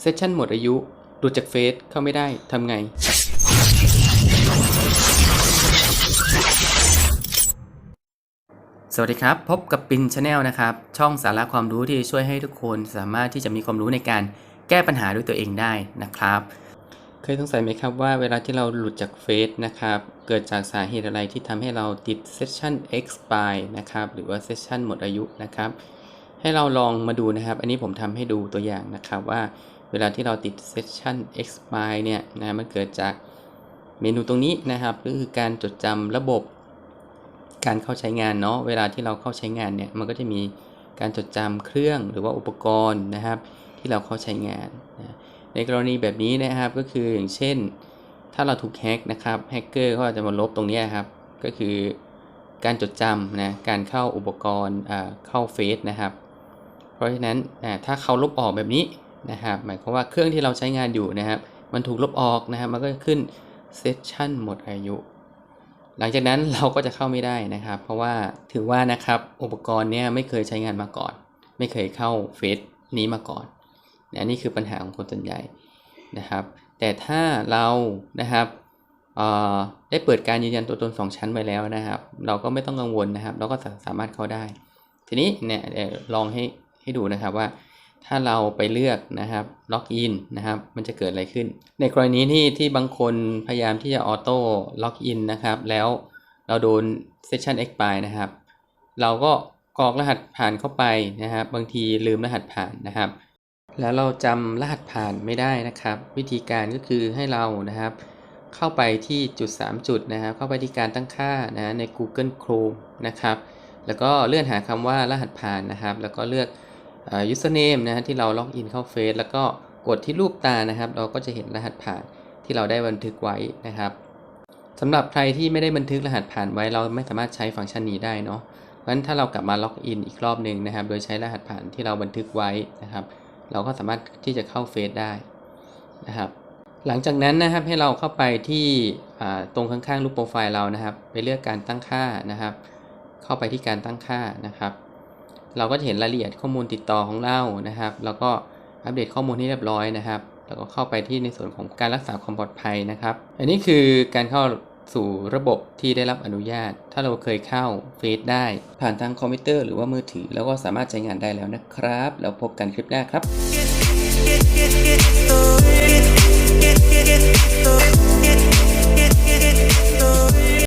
เซสชันหมดอายุหลุดจากเฟซเข้าไม่ได้ทำไง สวัสดีครับ พบกับปินชาแนลนะครับ ช่องสาระความรู้ที่ช่วยให้ทุกคนสามารถที่จะมีความรู้ในการแก้ปัญหาด้วยตัวเองได้นะครับ เคยสงสัยไหมครับว่าเวลาที่เราหลุดจากเฟซนะครับ เกิดจากสาเหตุอะไรที่ทำให้เราติด Session expire นะครับ หรือว่า Session หมดอายุนะครับ ให้เราลองมาดูนะครับ อันนี้ผมทำให้ดูตัวอย่างนะครับว่า เวลาที่เราติด Session expire เนี่ยนะมันเกิดจากเมนูตรงนี้นะครับก็คือการจดจำระบบการเข้าใช้งานเนาะเวลาที่เราเข้าใช้งานเนี่ยมันก็จะมีการจดจำเครื่องหรือว่าอุปกรณ์นะครับ ที่เราเข้าใช้งานนะในกรณีแบบนี้นะครับก็คืออย่างเช่น ถ้าเราถูกแฮกนะครับแฮกเกอร์ก็จะมาลบตรงนี้ครับก็คือการจดจำนะการเข้าอุปกรณ์เข้าเฟซนะครับ เพราะฉะนั้นถ้าเขาลบออกแบบนี้ นะครับหมายความว่าเครื่องที่เราใช้งานอยู่นะครับมันถูกลบออกนะครับมันก็ขึ้นเซสชันหมดอายุ หลังจากนั้นเราก็จะเข้าไม่ได้นะครับ เพราะว่าถือว่านะครับอุปกรณ์เนี้ยไม่เคยใช้งานมาก่อน ไม่เคยเข้าเฟซนี้มาก่อนนะนี่คือปัญหาของคนส่วนใหญ่นะครับ แต่ถ้าเรานะครับได้เปิดการยืนยันตัวตน 2 ชั้นไว้แล้วนะครับ เราก็ไม่ต้องกังวลนะครับ เราก็สามารถเข้าได้ ทีนี้เนี่ยลองให้ให้ดูนะครับว่า ถ้าเราไปเลือกนะครับล็อกอินนะครับมันจะเกิดอะไรขึ้น ในกรณีที่ที่บางคนพยายามที่จะออโต้ล็อกอินนะครับแล้วเราโดน Session expire นะครับ เราก็กรอกรหัสผ่านเข้าไปนะครับ บางทีลืมรหัสผ่านนะครับ แล้วเราจำรหัสผ่านไม่ได้นะครับ วิธีการก็คือให้เรานะครับ เข้าไปที่จุด 3 จุดนะครับ เข้าไปที่การตั้งค่านะใน Google Chrome นะครับ แล้วก็เลื่อนหาคำว่ารหัสผ่านนะครับ แล้วก็เลือก เอ่อ username นะฮะที่เราล็อกอินเข้าเฟซแล้วก็กดที่รูปตานะครับ เราก็จะเห็นรหัสผ่านที่เราได้บันทึกไว้นะครับสำหรับใครที่ไม่ได้บันทึกรหัสผ่านไว้ เราไม่สามารถใช้ฟังก์ชันนี้ได้เนาะเพราะฉะนั้นถ้าเรากลับมาล็อกอินอีกรอบหนึ่งนะครับ โดยใช้รหัสผ่านที่เราบันทึกไว้นะครับ เราก็สามารถที่จะเข้าเฟซได้นะครับหลังจากนั้นนะครับให้เราเข้าไปที่อ่าตรงข้างๆรูปโปรไฟล์เรานะครับ ไปเลือกการตั้งค่านะครับ เข้าไปที่การตั้งค่านะครับ เราก็จะเห็นรายละเอียดข้อมูลติดต่อของเรานะครับ แล้วก็อัปเดตข้อมูลให้เรียบร้อยนะครับ แล้วก็เข้าไปที่ในส่วนของการรักษาความปลอดภัยนะครับ อันนี้คือการเข้าสู่ระบบที่ได้รับอนุญาต ถ้าเราเคยเข้าเฟซได้ ผ่านทางคอมพิวเตอร์หรือว่ามือถือ แล้วก็สามารถใช้งานได้แล้วนะครับ แล้วพบกันคลิปหน้าครับ